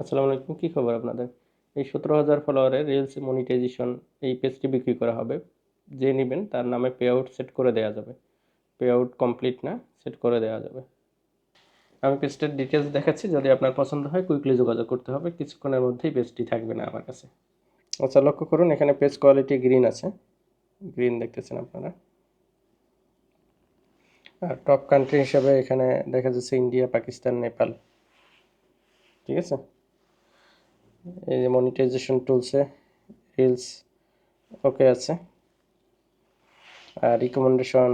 আসসালামু আলাইকুম, কী খবর আপনাদের? এই সতেরো হাজার ফলোয়ারের রিলস মনিটাইজেশন এই পেজটি বিক্রি করা হবে। যে নেবেন, তার নামে পে আউট সেট করে দেওয়া যাবে। পে আউট কমপ্লিট না সেট করে দেওয়া যাবে। আমি পেজটার ডিটেলস দেখাচ্ছি, যদি আপনার পছন্দ হয় কুইকলি যোগাযোগ করতে হবে। কিছুক্ষণের মধ্যেই পেজটি থাকবে না আমার কাছে। আচ্ছা লক্ষ্য করুন, এখানে পেজ কোয়ালিটি গ্রিন আছে। গ্রিন দেখতেছেন আপনারা। আর টপ কান্ট্রি হিসাবে এখানে দেখা যাচ্ছে ইন্ডিয়া পাকিস্তান নেপাল ঠিক আছে? এই যে মনিটাইজেশন টুলসে রিলস ওকে আছে। আর রিকমেন্ডেশন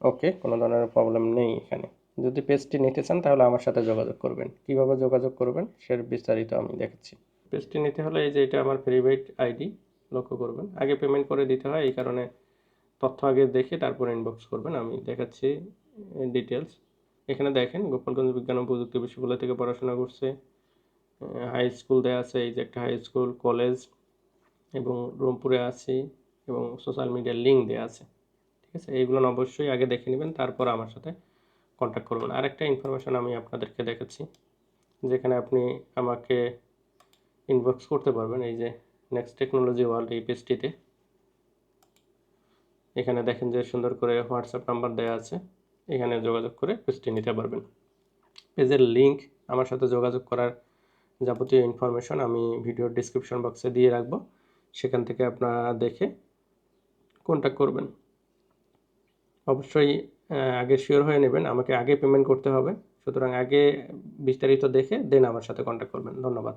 ওকে কোনো ধরনের প্রবলেম নেই এখানে। যদি পেজটি নিতে চান, তাহলে আমার সাথে যোগাযোগ করবেন। কীভাবে যোগাযোগ করবেন সে বিস্তারিত আমি দেখাচ্ছি। পেজটি নিতে হলে এই যে এটা আমার ভেরিফাইড আইডি লক্ষ্য করবেন। আগে পেমেন্ট করে দিতে হয়, এই কারণে তথ্য আগে দেখে তারপর ইনবক্স করবেন। আমি দেখাচ্ছি ডিটেলস এখানে দেখেন, গোপালগঞ্জ বিজ্ঞান ও প্রযুক্তি বিশ্ববিদ্যালয় থেকে পড়াশোনা করছে। হাই স্কুল দেওয়া আছে, এই যে একটা হাই স্কুল, কলেজ এবং রংপুরে আছি এবং সোশ্যাল মিডিয়ার লিঙ্ক দেওয়া আছে, ঠিক আছে? এইগুলো অবশ্যই আগে দেখে নেবেন, তারপর আমার সাথে কন্ট্যাক্ট করবেন। আরেকটা ইনফরমেশন আমি আপনাদেরকে দেখাচ্ছি, যেখানে আপনি আমাকে ইনবক্স করতে পারবেন, এই যে নেক্সট টেকনোলজি ওয়ার্ল্ড এই পেজটিতে এখানে দেখেন যে সুন্দর করে হোয়াটসঅ্যাপ নাম্বার দেওয়া আছে, এখানে যোগাযোগ করে পেজটি নিতে পারবেন। পেজের লিঙ্ক আমার সাথে যোগাযোগ করার যাবতীয় ইনফরমেশন আমি ভিডিওর ডিসক্রিপশন বক্সে দিয়ে রাখব। সেখান থেকে আপনারা দেখে কন্ট্যাক্ট করবেন। অবশ্যই আগে শিওর হয়ে নেবেন, আমাকে আগে পেমেন্ট করতে হবে। সুতরাং আগে বিস্তারিত দেখে দেন আমার সাথে কন্ট্যাক্ট করবেন। ধন্যবাদ।